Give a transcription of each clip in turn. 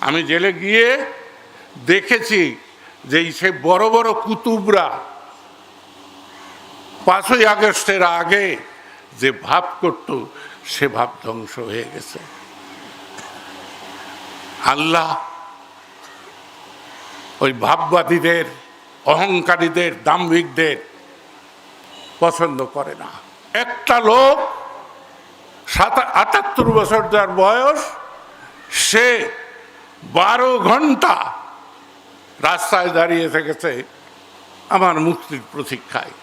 আমি জেলে গিয়ে দেখেছি যে সে বড় বড় কুতুবরা পাঁচই আগস্টের আগে যে ভাব করত, সে ভাব ধ্বংস হয়ে গেছে। আল্লাহ ওই ভাববাদীদের, অহংকারীদের, দাম্ভিকদের পছন্দ করে না। একটা লোক সাত, আটাত্তর বছর যার বয়স, সে বারো ঘণ্টা রাস্তায় দাঁড়িয়ে থেকেছে আমার মুক্তির প্রতীক্ষায়।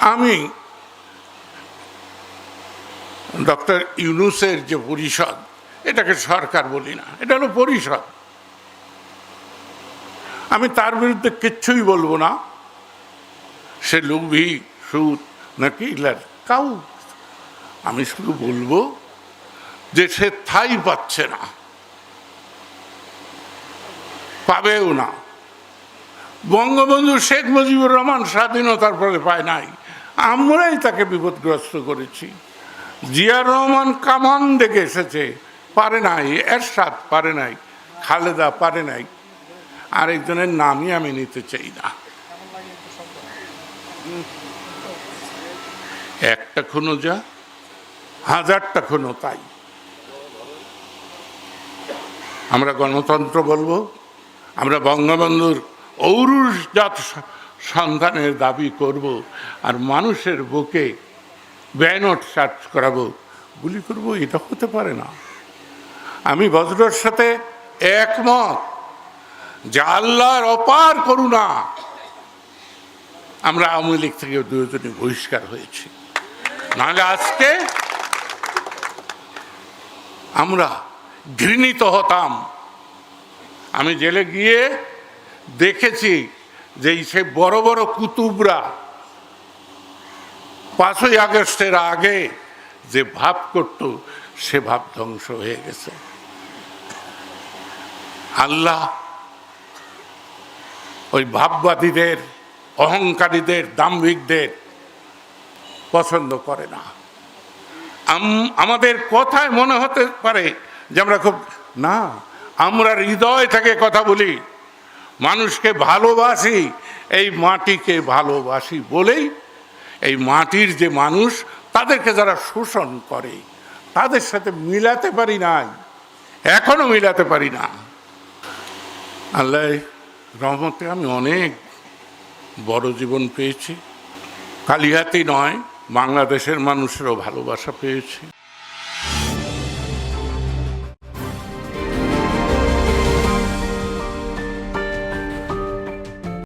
আমি ডক্টর ইউনুসের যে পরিষদ, এটাকে সরকার বলি না, এটা হলো পরিষদ। আমি তার বিরুদ্ধে কিচ্ছুই বলব না। সে লোভী সুদ নাকি কাউ আমি শুধু বলব যে সে থাই পাচ্ছে না। পাবেও না। বঙ্গবন্ধু শেখ মুজিবুর রহমান স্বাধীনতার পরে পায় নাই। আমরাই তাকে বিপদগ্রস্ত করেছি। জিয়া রহমান কামান দেখে এসেছে, পারে নাই, এরশাদ পারে নাই, খালেদা পারে নাই। আরেকজনের নামই আমি নিতে চাই না। একটা খুনো যা হাজারটা খুনো তাই। আমরা গণতন্ত্র বলব, আমরা বঙ্গবন্ধুর ঔরুজাত সন্ধানের দাবি করব আর মানুষের বুকে ব্যানট সার্চ করাবো। গুলি করব, এটা হতে পারে না। আমি বজ্রর সাথে একমত যে আল্লাহর অপার করুণা। আমরা আওয়ামী লীগ থেকে দুজনে বহিষ্কার হয়েছি। নাহলে আজকে আমরা ঘৃণিত হতাম। আমি জেলে গিয়ে দেখেছি যে সে বড় বড় কুতুবরা পাঁচই আগস্টের আগে যে ভাব করত, সে ভাব ধ্বংস হয়ে গেছে। আল্লাহ ওই ভাববাদীদের, অহংকারীদের, দাম্ভিকদের পছন্দ করে না। আমাদের কথায় মনে হতে পারে যে আমরা খুব, না, আমরা হৃদয় থেকে কথা বলি। মানুষকে ভালোবাসি, এই মাটিকে ভালোবাসি বলেই এই মাটির যে মানুষ, তাদেরকে যারা শোষণ করে, তাদের সাথে মিলাতে পারি নাই, এখনও মিলাতে পারি না। আল্লাহ রহমতে আমি অনেক বড় জীবন পেয়েছি। কালিহাতি নয় বাংলাদেশের মানুষেরও ভালোবাসা পেয়েছি।